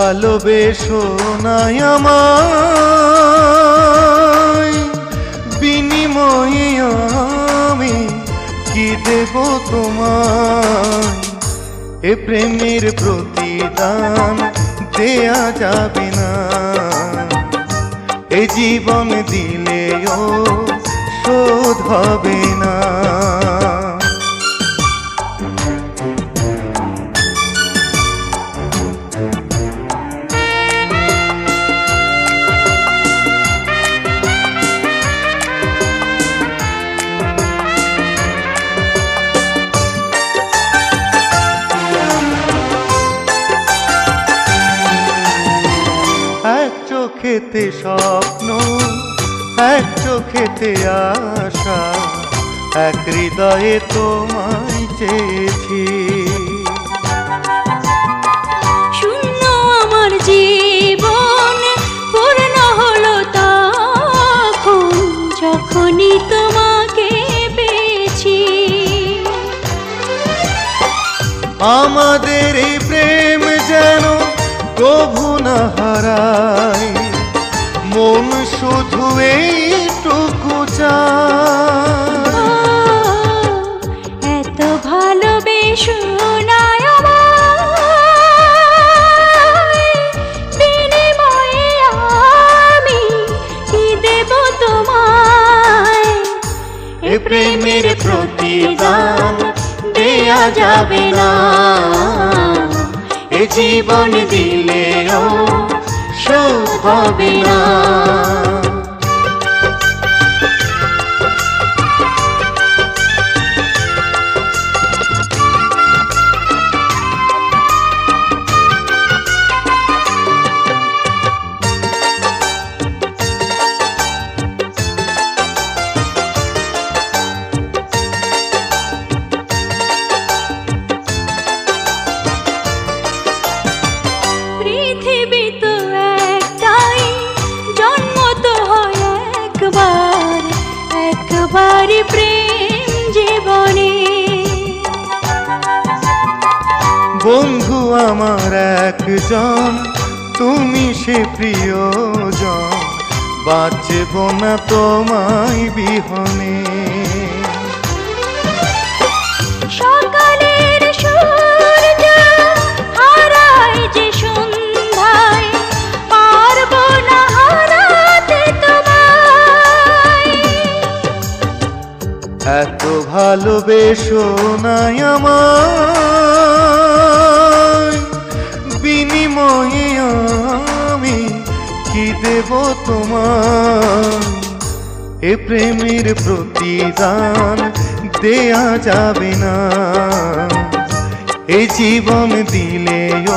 ভালোবেসো নাই আমায়। বিনিময়ে আমি কি দেব তোমায়? এ প্রেমের প্রতিদান দেয়া যাবে না। এ জীবন দিলেও শোধ হবে না। চোখেতে স্বপ্ন এক চোখেতে আশা এক হৃদয়ে তোমায় চেয়েছি। শূন্য আমার জীবন পূর্ণ হলো তখন যখনই তোমাকে পেয়েছি। আমাদের এই প্রেম যেন প্রভু না হারায় মন শুধু এইটুকু এত ভালোবেসো প্রেমের প্রতিদান দেয়া যাবে না। এ জীবন দিলেও হবে না বন্ধু আমার একজন তুমি সে প্রিয়জন। বাঁচব না তোমায় বিহনে। এত ভালোবেসো নাই আমায় তোমায় এ প্রেমের প্রতিদান দেয়া যাবে না। এ জীবন দিলেও